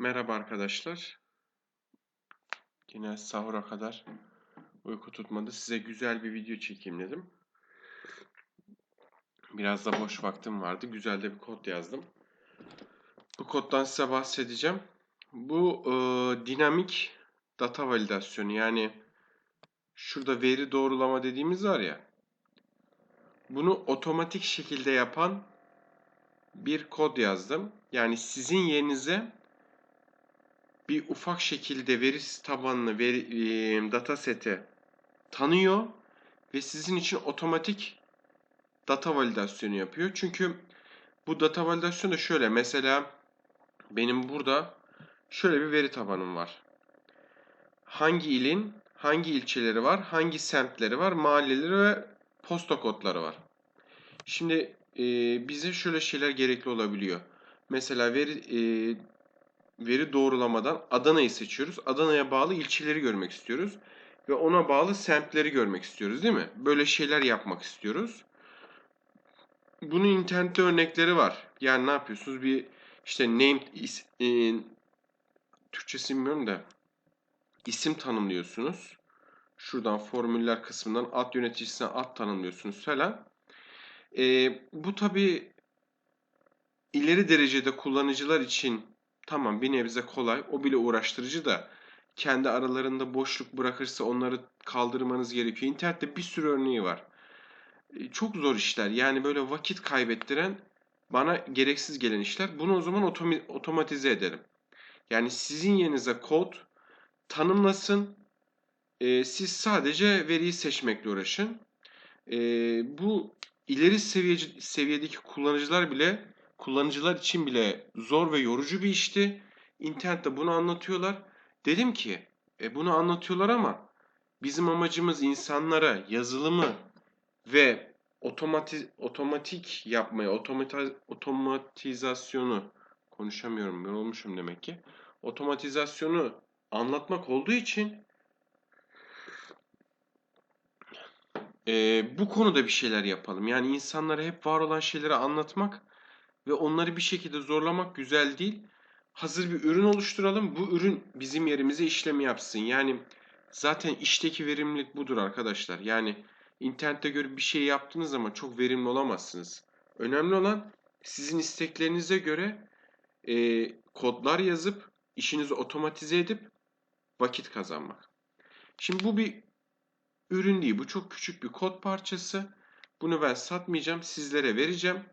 Merhaba arkadaşlar. Yine sahura kadar uyku tutmadı. Size güzel bir video çekeyim dedim. Biraz da boş vaktim vardı. Güzel de bir kod yazdım. Bu koddan size bahsedeceğim. Bu e, dinamik data validasyonu yani şurada veri doğrulama dediğimiz var ya. Bunu otomatik şekilde yapan bir kod yazdım. Yani sizin yerinize bir ufak şekilde veri tabanını, veri, e, dataseti tanıyor ve sizin için otomatik data validasyonu yapıyor. Çünkü bu data validasyonu da şöyle. Mesela benim burada şöyle bir veri tabanım var. Hangi ilin hangi ilçeleri var, hangi semtleri var, mahalleleri ve posta kodları var. Şimdi e, bize şöyle şeyler gerekli olabiliyor. Mesela veri e, veri doğrulamadan Adana'yı seçiyoruz. Adana'ya bağlı ilçeleri görmek istiyoruz. Ve ona bağlı semtleri görmek istiyoruz değil mi? Böyle şeyler yapmak istiyoruz. Bunun internette örnekleri var. Yani ne yapıyorsunuz? Bir işte named is, e, Türkçesi bilmiyorum da isim tanımlıyorsunuz. Şuradan formüller kısmından ad yöneticisine ad tanımlıyorsunuz falan. E, bu tabi ileri derecede kullanıcılar için tamam bir nebze kolay. O bile uğraştırıcı da kendi aralarında boşluk bırakırsa onları kaldırmanız gerekiyor. İnternette bir sürü örneği var. E, çok zor işler. Yani böyle vakit kaybettiren bana gereksiz gelen işler. Bunu o zaman otomatize edelim. Yani sizin yerinize kod tanımlasın. E, siz sadece veriyi seçmekle uğraşın. E, bu ileri seviyedeki kullanıcılar bile kullanıcılar için bile zor ve yorucu bir işti. İnternette bunu anlatıyorlar. Dedim ki e, bunu anlatıyorlar ama bizim amacımız insanlara yazılımı ve otomatiz, otomatik yapmayı, otomatiz, otomatizasyonu konuşamıyorum ben olmuşum demek ki. Otomatizasyonu anlatmak olduğu için e, bu konuda bir şeyler yapalım. Yani insanlara hep var olan şeyleri anlatmak ve onları bir şekilde zorlamak güzel değil. Hazır bir ürün oluşturalım. Bu ürün bizim yerimize işlemi yapsın. Yani zaten işteki verimlilik budur arkadaşlar. Yani internette görüp bir şey yaptığınız zaman çok verimli olamazsınız. Önemli olan sizin isteklerinize göre e, kodlar yazıp işinizi otomatize edip vakit kazanmak. Şimdi bu bir ürün değil. Bu çok küçük bir kod parçası. Bunu ben satmayacağım. Sizlere vereceğim.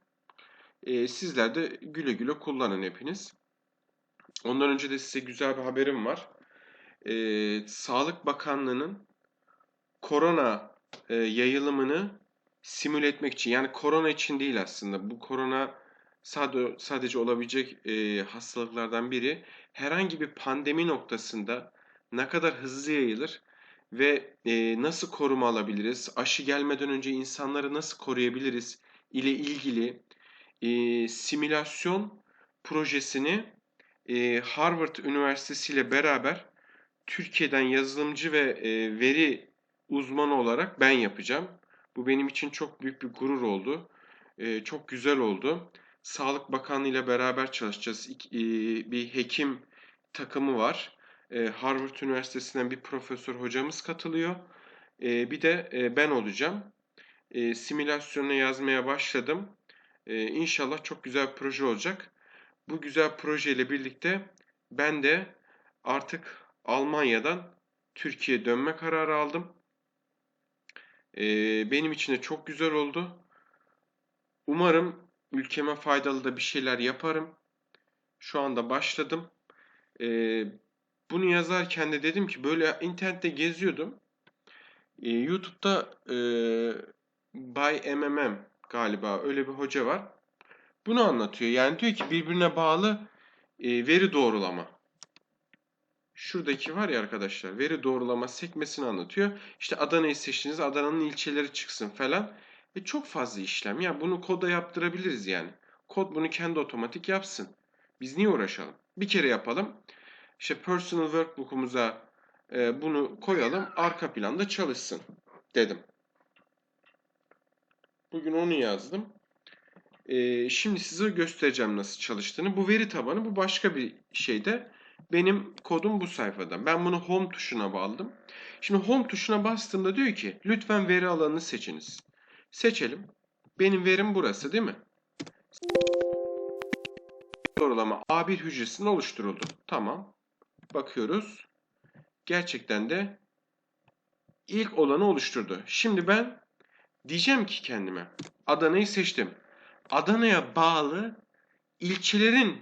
E, sizler de güle güle kullanın hepiniz. Ondan önce de size güzel bir haberim var. E, Sağlık Bakanlığı'nın korona e, yayılımını simüle etmek için yani korona için değil aslında bu korona sadece, olabilecek e, hastalıklardan biri herhangi bir pandemi noktasında ne kadar hızlı yayılır ve e, nasıl koruma alabiliriz, aşı gelmeden önce insanları nasıl koruyabiliriz ile ilgili e, simülasyon projesini e, Harvard Üniversitesi ile beraber Türkiye'den yazılımcı ve e, veri uzmanı olarak ben yapacağım. Bu benim için çok büyük bir gurur oldu. E, çok güzel oldu. Sağlık Bakanlığı ile beraber çalışacağız. E, bir hekim takımı var. E, Harvard Üniversitesi'nden bir profesör hocamız katılıyor. E, bir de e, ben olacağım. E, simülasyonu yazmaya başladım. Ee, inşallah çok güzel bir proje olacak. Bu güzel projeyle birlikte ben de artık Almanya'dan Türkiye'ye dönme kararı aldım. Ee, benim için de çok güzel oldu. Umarım ülkeme faydalı da bir şeyler yaparım. Şu anda başladım. Ee, bunu yazarken de dedim ki böyle internette geziyordum. Ee, YouTube'da e, By MMM galiba öyle bir hoca var. Bunu anlatıyor. Yani diyor ki birbirine bağlı e, veri doğrulama. Şuradaki var ya arkadaşlar veri doğrulama sekmesini anlatıyor. İşte Adana'yı seçtiniz Adana'nın ilçeleri çıksın falan. E çok fazla işlem. Yani bunu koda yaptırabiliriz yani. Kod bunu kendi otomatik yapsın. Biz niye uğraşalım? Bir kere yapalım. İşte personal workbook'umuza e, bunu koyalım. Arka planda çalışsın dedim. Bugün onu yazdım. Ee, şimdi size göstereceğim nasıl çalıştığını. Bu veri tabanı bu başka bir şeyde. Benim kodum bu sayfada. Ben bunu home tuşuna bağladım. Şimdi home tuşuna bastığımda diyor ki lütfen veri alanını seçiniz. Seçelim. Benim verim burası değil mi? Doğrulama A1 hücresinde oluşturuldu. Tamam. Bakıyoruz. Gerçekten de ilk olanı oluşturdu. Şimdi ben diyeceğim ki kendime Adana'yı seçtim. Adana'ya bağlı ilçelerin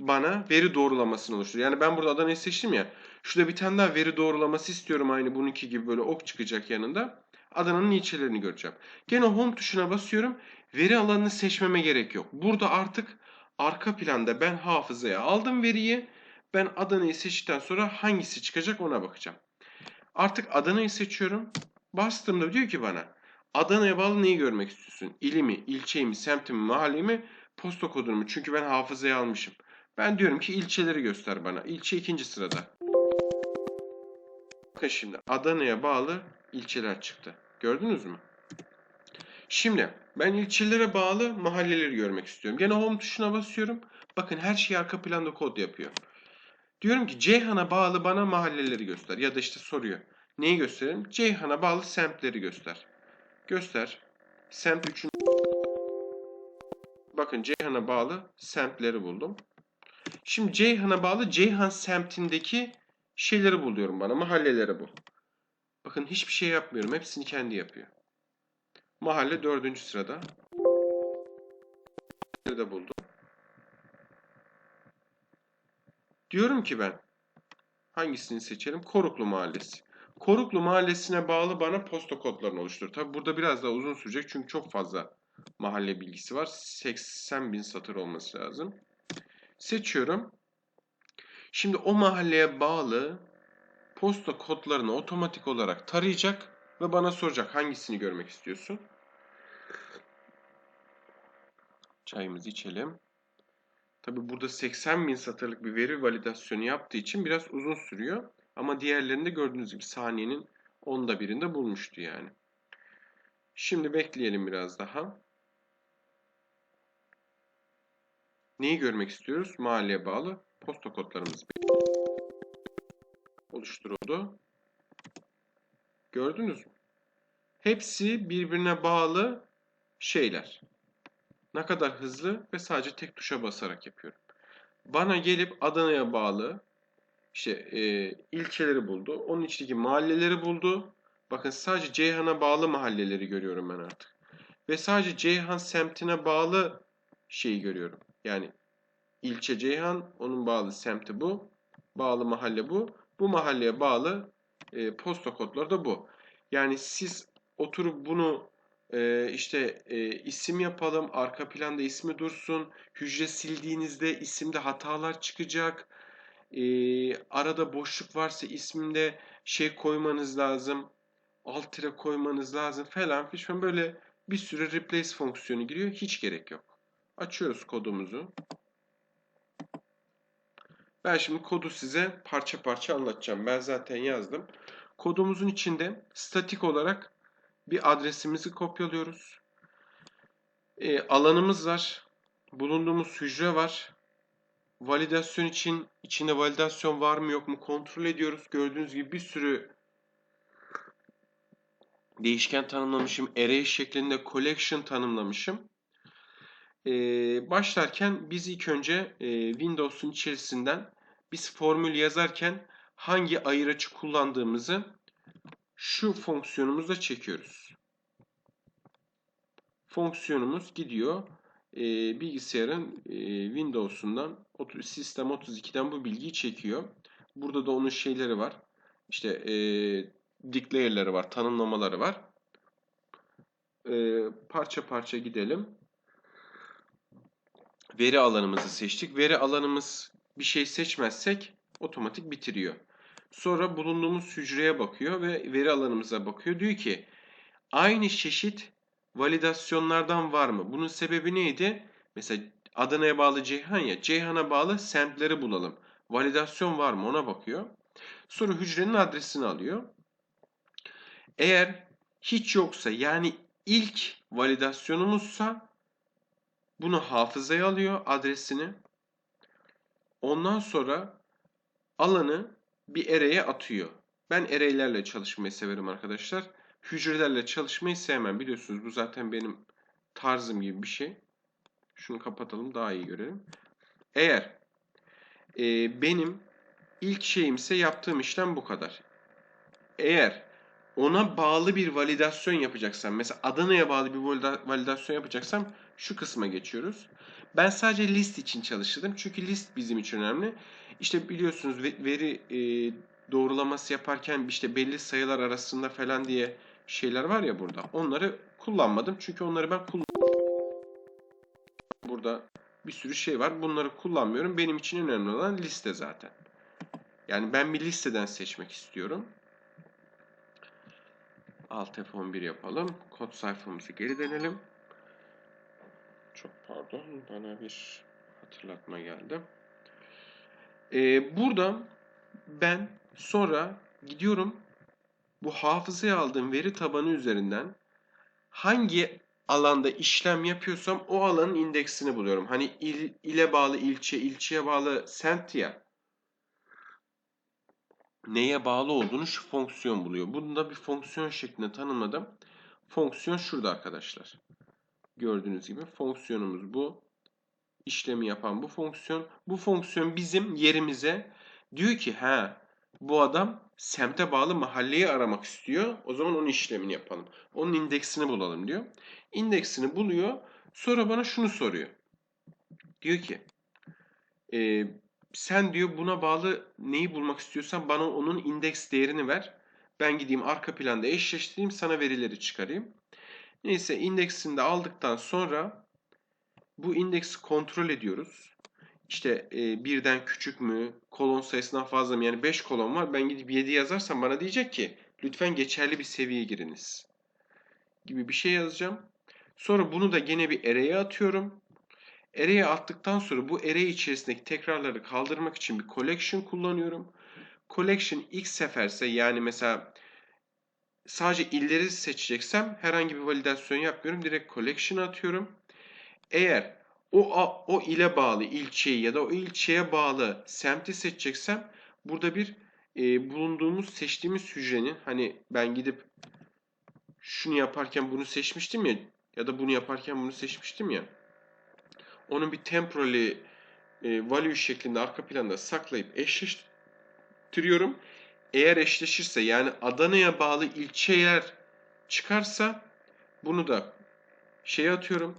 bana veri doğrulamasını oluşturuyor. Yani ben burada Adana'yı seçtim ya. Şurada bir tane daha veri doğrulaması istiyorum aynı bununki gibi böyle ok çıkacak yanında. Adana'nın ilçelerini göreceğim. Gene home tuşuna basıyorum. Veri alanını seçmeme gerek yok. Burada artık arka planda ben hafızaya aldım veriyi. Ben Adana'yı seçtikten sonra hangisi çıkacak ona bakacağım. Artık Adana'yı seçiyorum. Bastığımda diyor ki bana Adana'ya bağlı neyi görmek istiyorsun? İli mi, ilçeyi mi, semti mi, mahalleyi mi, posta kodunu mu? Çünkü ben hafızaya almışım. Ben diyorum ki ilçeleri göster bana. İlçe ikinci sırada. Bakın şimdi Adana'ya bağlı ilçeler çıktı. Gördünüz mü? Şimdi ben ilçelere bağlı mahalleleri görmek istiyorum. Gene home tuşuna basıyorum. Bakın her şey arka planda kod yapıyor. Diyorum ki Ceyhan'a bağlı bana mahalleleri göster. Ya da işte soruyor. Neyi gösterelim? Ceyhan'a bağlı semtleri göster. Göster. Semt 3'ün Bakın Ceyhan'a bağlı semtleri buldum. Şimdi Ceyhan'a bağlı Ceyhan semtindeki şeyleri buluyorum bana. Mahalleleri bul. Bakın hiçbir şey yapmıyorum. Hepsini kendi yapıyor. Mahalle dördüncü sırada. de buldum. Diyorum ki ben hangisini seçelim? Koruklu Mahallesi. Koruklu Mahallesi'ne bağlı bana posta kodlarını oluştur. Tabi burada biraz daha uzun sürecek çünkü çok fazla mahalle bilgisi var. 80 bin satır olması lazım. Seçiyorum. Şimdi o mahalleye bağlı posta kodlarını otomatik olarak tarayacak ve bana soracak hangisini görmek istiyorsun. Çayımızı içelim. Tabi burada 80 bin satırlık bir veri validasyonu yaptığı için biraz uzun sürüyor. Ama diğerlerinde gördüğünüz gibi saniyenin onda birinde bulmuştu yani. Şimdi bekleyelim biraz daha. Neyi görmek istiyoruz? Mahalleye bağlı posta kodlarımız oluşturuldu. Gördünüz mü? Hepsi birbirine bağlı şeyler. Ne kadar hızlı ve sadece tek tuşa basarak yapıyorum. Bana gelip Adana'ya bağlı işte e, ilçeleri buldu. Onun içindeki mahalleleri buldu. Bakın sadece Ceyhan'a bağlı mahalleleri görüyorum ben artık. Ve sadece Ceyhan semtine bağlı şeyi görüyorum. Yani ilçe Ceyhan, onun bağlı semti bu. Bağlı mahalle bu. Bu mahalleye bağlı e, posta kodları da bu. Yani siz oturup bunu e, işte e, isim yapalım, arka planda ismi dursun, hücre sildiğinizde isimde hatalar çıkacak, e, arada boşluk varsa isminde şey koymanız lazım, alt tire koymanız lazım falan filan böyle bir sürü replace fonksiyonu giriyor. Hiç gerek yok. Açıyoruz kodumuzu. Ben şimdi kodu size parça parça anlatacağım. Ben zaten yazdım. Kodumuzun içinde statik olarak bir adresimizi kopyalıyoruz. E, alanımız var. Bulunduğumuz hücre var. Validasyon için içinde validasyon var mı yok mu kontrol ediyoruz. Gördüğünüz gibi bir sürü değişken tanımlamışım. Array şeklinde collection tanımlamışım. Ee, başlarken biz ilk önce e, Windows'un içerisinden biz formül yazarken hangi ayıraçı kullandığımızı şu fonksiyonumuzda çekiyoruz. Fonksiyonumuz gidiyor e, bilgisayarın e, Windows'undan sistem 32'den bu bilgiyi çekiyor. Burada da onun şeyleri var. İşte e, declare'ları var, tanımlamaları var. E, parça parça gidelim. Veri alanımızı seçtik. Veri alanımız bir şey seçmezsek otomatik bitiriyor. Sonra bulunduğumuz hücreye bakıyor ve veri alanımıza bakıyor. Diyor ki aynı çeşit validasyonlardan var mı? Bunun sebebi neydi? Mesela Adana'ya bağlı Ceyhan ya. Ceyhan'a bağlı semtleri bulalım. Validasyon var mı ona bakıyor. Sonra hücrenin adresini alıyor. Eğer hiç yoksa yani ilk validasyonumuzsa bunu hafızaya alıyor adresini. Ondan sonra alanı bir array'e atıyor. Ben array'lerle çalışmayı severim arkadaşlar. Hücrelerle çalışmayı sevmem. Biliyorsunuz bu zaten benim tarzım gibi bir şey. Şunu kapatalım daha iyi görelim. Eğer e, benim ilk şeyimse yaptığım işlem bu kadar. Eğer ona bağlı bir validasyon yapacaksam, mesela Adana'ya bağlı bir validasyon yapacaksam şu kısma geçiyoruz. Ben sadece list için çalıştırdım. Çünkü list bizim için önemli. İşte biliyorsunuz veri e, doğrulaması yaparken işte belli sayılar arasında falan diye şeyler var ya burada. Onları kullanmadım. Çünkü onları ben kullanmadım. Burada bir sürü şey var. Bunları kullanmıyorum. Benim için önemli olan liste zaten. Yani ben bir listeden seçmek istiyorum. Alt F11 yapalım. Kod sayfamızı geri dönelim. Çok pardon. Bana bir hatırlatma geldi. Ee, burada ben sonra gidiyorum bu hafızaya aldığım veri tabanı üzerinden hangi alanda işlem yapıyorsam o alanın indeksini buluyorum. Hani il, ile bağlı ilçe, ilçeye bağlı sent ya. Neye bağlı olduğunu şu fonksiyon buluyor. Bunu da bir fonksiyon şeklinde tanımladım. Fonksiyon şurada arkadaşlar. Gördüğünüz gibi fonksiyonumuz bu. İşlemi yapan bu fonksiyon. Bu fonksiyon bizim yerimize diyor ki ha bu adam semte bağlı mahalleyi aramak istiyor. O zaman onun işlemini yapalım. Onun indeksini bulalım diyor. İndeksini buluyor. Sonra bana şunu soruyor. Diyor ki e, sen diyor buna bağlı neyi bulmak istiyorsan bana onun indeks değerini ver. Ben gideyim arka planda eşleştireyim sana verileri çıkarayım. Neyse indeksini de aldıktan sonra bu indeksi kontrol ediyoruz. İşte e, birden küçük mü, kolon sayısından fazla mı? Yani 5 kolon var. Ben gidip 7 yazarsam bana diyecek ki lütfen geçerli bir seviyeye giriniz. Gibi bir şey yazacağım. Sonra bunu da gene bir array'e atıyorum. Array'e attıktan sonra bu array içerisindeki tekrarları kaldırmak için bir collection kullanıyorum. Collection ilk seferse yani mesela sadece illeri seçeceksem herhangi bir validasyon yapmıyorum. Direkt collection atıyorum. Eğer o, o ile bağlı ilçeyi ya da o ilçeye bağlı semti seçeceksem burada bir e, bulunduğumuz seçtiğimiz hücrenin hani ben gidip şunu yaparken bunu seçmiştim ya ya da bunu yaparken bunu seçmiştim ya onun bir temporary e, value şeklinde arka planda saklayıp eşleştiriyorum. Eğer eşleşirse yani Adana'ya bağlı ilçeler çıkarsa bunu da şey atıyorum.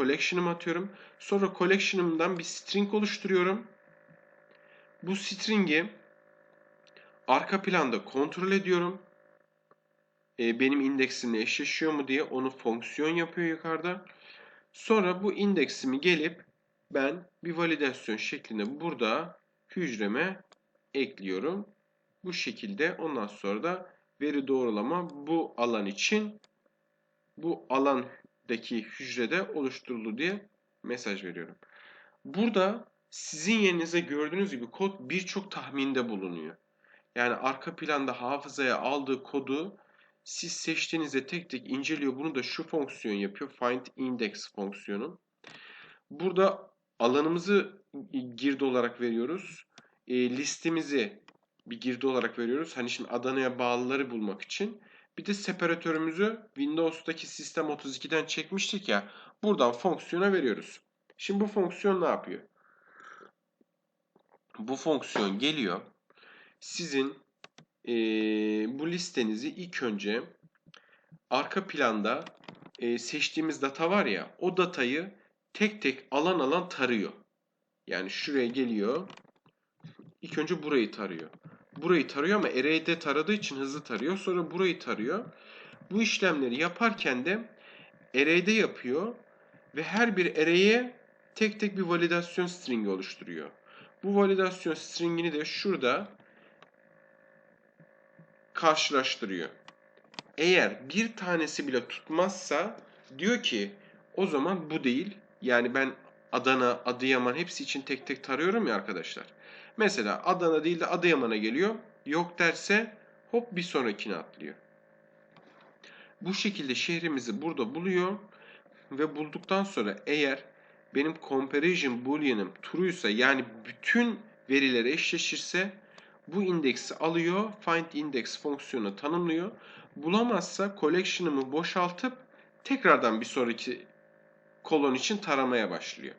Collection'ıma atıyorum. Sonra collection'ımdan bir string oluşturuyorum. Bu string'i arka planda kontrol ediyorum. E, benim indeksimle eşleşiyor mu diye onu fonksiyon yapıyor yukarıda. Sonra bu indeksimi gelip ben bir validasyon şeklinde burada hücreme ekliyorum. Bu şekilde ondan sonra da veri doğrulama bu alan için bu alandaki hücrede oluşturuldu diye mesaj veriyorum. Burada sizin yerinize gördüğünüz gibi kod birçok tahminde bulunuyor. Yani arka planda hafızaya aldığı kodu siz seçtiğinizde tek tek inceliyor. Bunu da şu fonksiyon yapıyor. Find index fonksiyonu. Burada alanımızı girdi olarak veriyoruz. E, listemizi bir girdi olarak veriyoruz. Hani şimdi Adana'ya bağlıları bulmak için. Bir de separatörümüzü Windows'taki sistem 32'den çekmiştik ya. Buradan fonksiyona veriyoruz. Şimdi bu fonksiyon ne yapıyor? Bu fonksiyon geliyor. Sizin e, bu listenizi ilk önce arka planda e, seçtiğimiz data var ya o datayı tek tek alan alan tarıyor. Yani şuraya geliyor. İlk önce burayı tarıyor. Burayı tarıyor ama array'de taradığı için hızlı tarıyor. Sonra burayı tarıyor. Bu işlemleri yaparken de array'de yapıyor ve her bir array'e tek tek bir validasyon stringi oluşturuyor. Bu validasyon stringini de şurada karşılaştırıyor. Eğer bir tanesi bile tutmazsa diyor ki o zaman bu değil. Yani ben Adana, Adıyaman hepsi için tek tek tarıyorum ya arkadaşlar. Mesela Adana değil de Adıyaman'a geliyor. Yok derse hop bir sonrakine atlıyor. Bu şekilde şehrimizi burada buluyor ve bulduktan sonra eğer benim comparison boolean'ım true'ysa yani bütün veriler eşleşirse bu indeksi alıyor, find index fonksiyonu tanımlıyor. Bulamazsa collection'ımı boşaltıp tekrardan bir sonraki kolon için taramaya başlıyor.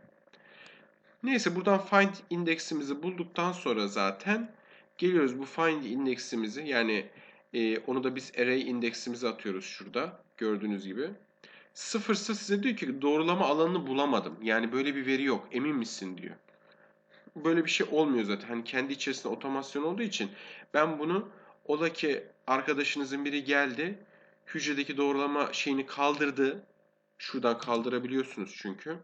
Neyse buradan find indeksimizi bulduktan sonra zaten geliyoruz bu find indeksimizi yani e, onu da biz array indeksimizi atıyoruz şurada gördüğünüz gibi. Sıfırsa size diyor ki doğrulama alanını bulamadım. Yani böyle bir veri yok. Emin misin diyor. Böyle bir şey olmuyor zaten. Hani kendi içerisinde otomasyon olduğu için ben bunu ola ki arkadaşınızın biri geldi. Hücredeki doğrulama şeyini kaldırdı. Şuradan kaldırabiliyorsunuz çünkü.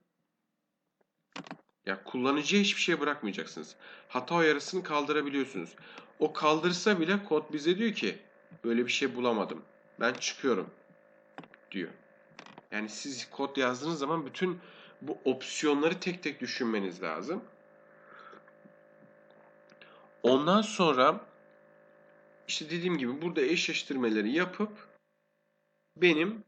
Ya kullanıcıya hiçbir şey bırakmayacaksınız. Hata uyarısını kaldırabiliyorsunuz. O kaldırsa bile kod bize diyor ki böyle bir şey bulamadım. Ben çıkıyorum diyor. Yani siz kod yazdığınız zaman bütün bu opsiyonları tek tek düşünmeniz lazım. Ondan sonra işte dediğim gibi burada eşleştirmeleri yapıp benim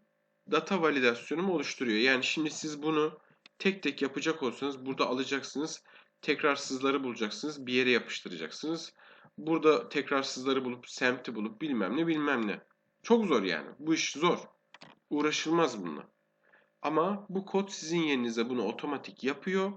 data validasyonumu oluşturuyor. Yani şimdi siz bunu tek tek yapacak olsanız burada alacaksınız. Tekrarsızları bulacaksınız. Bir yere yapıştıracaksınız. Burada tekrarsızları bulup semti bulup bilmem ne bilmem ne. Çok zor yani. Bu iş zor. Uğraşılmaz bununla. Ama bu kod sizin yerinize bunu otomatik yapıyor.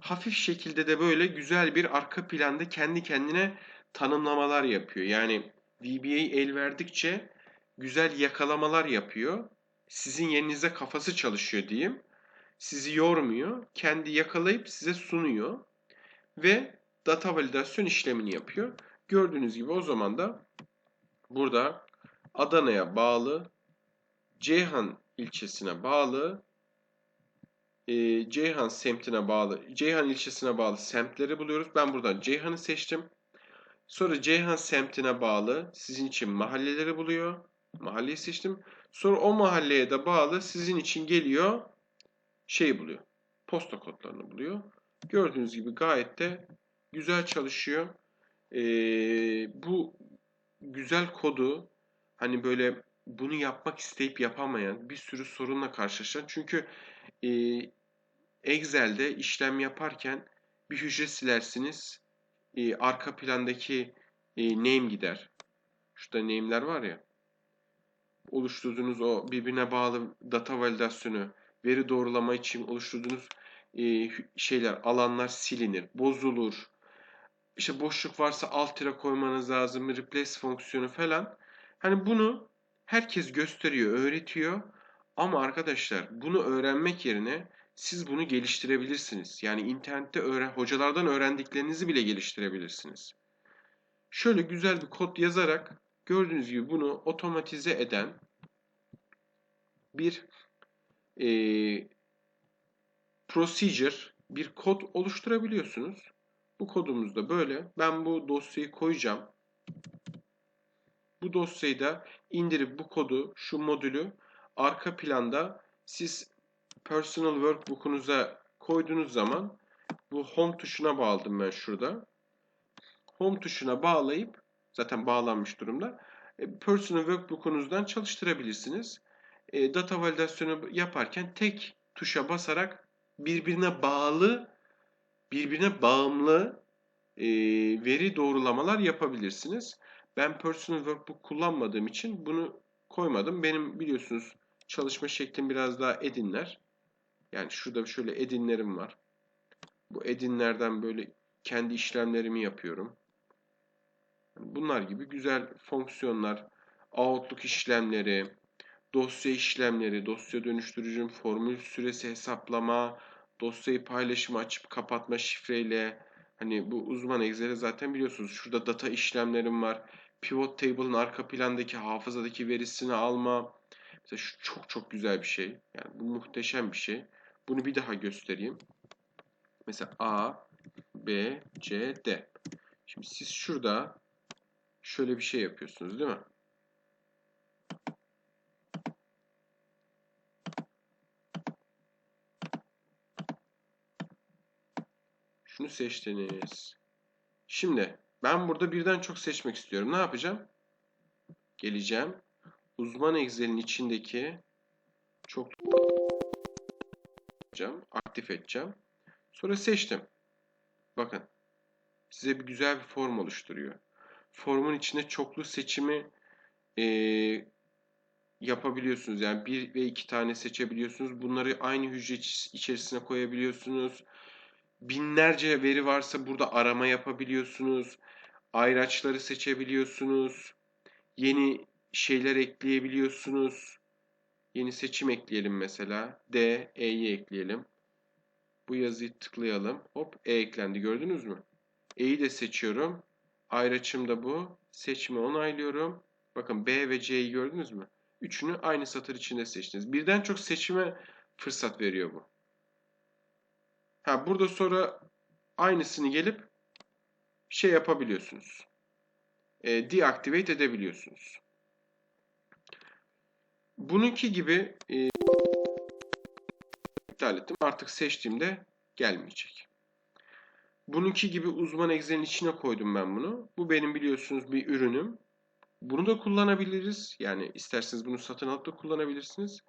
Hafif şekilde de böyle güzel bir arka planda kendi kendine tanımlamalar yapıyor. Yani VBA el verdikçe güzel yakalamalar yapıyor. Sizin yerinize kafası çalışıyor diyeyim. Sizi yormuyor. Kendi yakalayıp size sunuyor. Ve data validasyon işlemini yapıyor. Gördüğünüz gibi o zaman da burada Adana'ya bağlı Ceyhan ilçesine bağlı e, Ceyhan semtine bağlı Ceyhan ilçesine bağlı semtleri buluyoruz. Ben buradan Ceyhan'ı seçtim. Sonra Ceyhan semtine bağlı sizin için mahalleleri buluyor. Mahalleyi seçtim. Sonra o mahalleye de bağlı sizin için geliyor şeyi buluyor. Posta kodlarını buluyor. Gördüğünüz gibi gayet de güzel çalışıyor. Ee, bu güzel kodu hani böyle bunu yapmak isteyip yapamayan bir sürü sorunla karşılaşan. Çünkü e, Excel'de işlem yaparken bir hücre silersiniz. E, arka plandaki e, name gider. Şurada name'ler var ya. Oluşturduğunuz o birbirine bağlı data validasyonu, veri doğrulama için oluşturduğunuz e, şeyler, alanlar silinir, bozulur. İşte boşluk varsa alt tire koymanız lazım, replace fonksiyonu falan. Hani bunu herkes gösteriyor, öğretiyor. Ama arkadaşlar bunu öğrenmek yerine siz bunu geliştirebilirsiniz. Yani internette öğren hocalardan öğrendiklerinizi bile geliştirebilirsiniz. Şöyle güzel bir kod yazarak gördüğünüz gibi bunu otomatize eden bir e, procedure, bir kod oluşturabiliyorsunuz. Bu kodumuz da böyle. Ben bu dosyayı koyacağım. Bu dosyayı da indirip bu kodu, şu modülü arka planda siz personal workbook'unuza koyduğunuz zaman bu home tuşuna bağladım ben şurada. Home tuşuna bağlayıp zaten bağlanmış durumda. E, personal workbook'unuzdan çalıştırabilirsiniz. E, data validasyonu yaparken tek tuşa basarak birbirine bağlı, birbirine bağımlı e, veri doğrulamalar yapabilirsiniz. Ben personal workbook kullanmadığım için bunu koymadım. Benim biliyorsunuz çalışma şeklim biraz daha edinler. Yani şurada şöyle edinlerim var. Bu edinlerden böyle kendi işlemlerimi yapıyorum. Bunlar gibi güzel fonksiyonlar, Outlook işlemleri, dosya işlemleri, dosya dönüştürücüm, formül süresi hesaplama, dosyayı paylaşımı açıp kapatma şifreyle hani bu uzman Excel'i zaten biliyorsunuz. Şurada data işlemlerim var. Pivot table'ın arka plandaki hafızadaki verisini alma. Mesela şu çok çok güzel bir şey. Yani bu muhteşem bir şey. Bunu bir daha göstereyim. Mesela A, B, C, D. Şimdi siz şurada şöyle bir şey yapıyorsunuz değil mi? Şunu seçtiniz. Şimdi ben burada birden çok seçmek istiyorum. Ne yapacağım? Geleceğim. Uzman Excel'in içindeki çok alacağım. Aktif edeceğim. Sonra seçtim. Bakın. Size bir güzel bir form oluşturuyor. Formun içinde çoklu seçimi e, yapabiliyorsunuz. Yani bir ve iki tane seçebiliyorsunuz. Bunları aynı hücre içerisine koyabiliyorsunuz. Binlerce veri varsa burada arama yapabiliyorsunuz. Ayraçları seçebiliyorsunuz. Yeni şeyler ekleyebiliyorsunuz. Yeni seçim ekleyelim mesela. D, E'yi ekleyelim. Bu yazıyı tıklayalım. Hop E eklendi. Gördünüz mü? E'yi de seçiyorum. Ayraçım da bu. Seçimi onaylıyorum. Bakın B ve C'yi gördünüz mü? Üçünü aynı satır içinde seçtiniz. Birden çok seçime fırsat veriyor bu. Ha burada sonra aynısını gelip şey yapabiliyorsunuz. E, deactivate edebiliyorsunuz. Bununki gibi e, iptal ettim. Artık seçtiğimde gelmeyecek. Bununki gibi uzman egzenin içine koydum ben bunu. Bu benim biliyorsunuz bir ürünüm. Bunu da kullanabiliriz. Yani isterseniz bunu satın alıp da kullanabilirsiniz.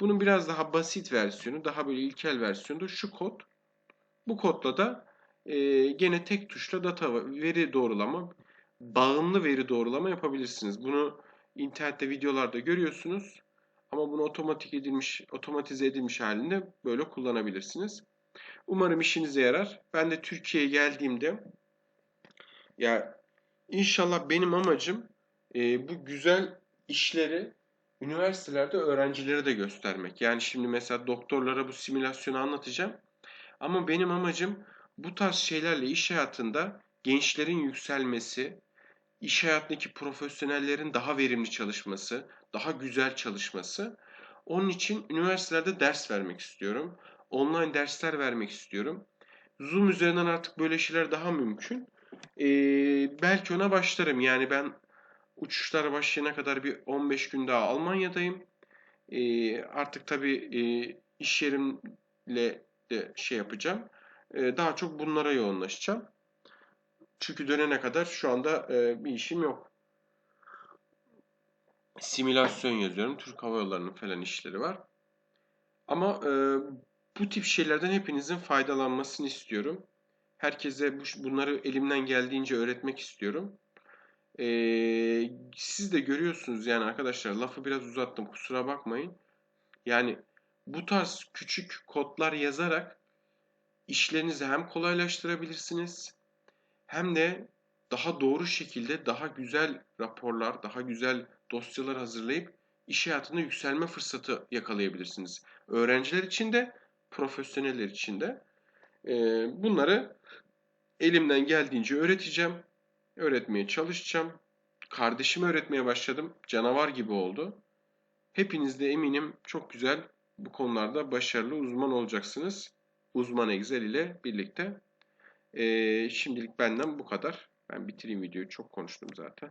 Bunun biraz daha basit versiyonu, daha böyle ilkel versiyonu da şu kod. Bu kodla da e, gene tek tuşla data veri doğrulama, bağımlı veri doğrulama yapabilirsiniz. Bunu internette videolarda görüyorsunuz. Ama bunu otomatik edilmiş, otomatize edilmiş halinde böyle kullanabilirsiniz. Umarım işinize yarar. Ben de Türkiye'ye geldiğimde ya inşallah benim amacım e, bu güzel işleri üniversitelerde öğrencilere de göstermek. Yani şimdi mesela doktorlara bu simülasyonu anlatacağım. Ama benim amacım bu tarz şeylerle iş hayatında gençlerin yükselmesi, iş hayatındaki profesyonellerin daha verimli çalışması, daha güzel çalışması. Onun için üniversitelerde ders vermek istiyorum. Online dersler vermek istiyorum. Zoom üzerinden artık böyle şeyler daha mümkün. Ee, belki ona başlarım. Yani ben uçuşlar başlayana kadar bir 15 gün daha Almanya'dayım. Ee, artık tabii e, iş yerimle şey yapacağım. Ee, daha çok bunlara yoğunlaşacağım. Çünkü dönene kadar şu anda e, bir işim yok. Simülasyon yazıyorum. Türk Hava Yolları'nın falan işleri var. Ama e, bu tip şeylerden hepinizin faydalanmasını istiyorum. Herkese bu, bunları elimden geldiğince öğretmek istiyorum. Ee, siz de görüyorsunuz yani arkadaşlar lafı biraz uzattım kusura bakmayın. Yani bu tarz küçük kodlar yazarak işlerinizi hem kolaylaştırabilirsiniz hem de daha doğru şekilde daha güzel raporlar, daha güzel dosyalar hazırlayıp iş hayatında yükselme fırsatı yakalayabilirsiniz. Öğrenciler için de, profesyoneller için de. Ee, bunları elimden geldiğince öğreteceğim. Öğretmeye çalışacağım. Kardeşime öğretmeye başladım. Canavar gibi oldu. Hepiniz de eminim çok güzel bu konularda başarılı uzman olacaksınız. Uzman Excel ile birlikte. Ee, şimdilik benden bu kadar. Ben bitireyim videoyu. Çok konuştum zaten.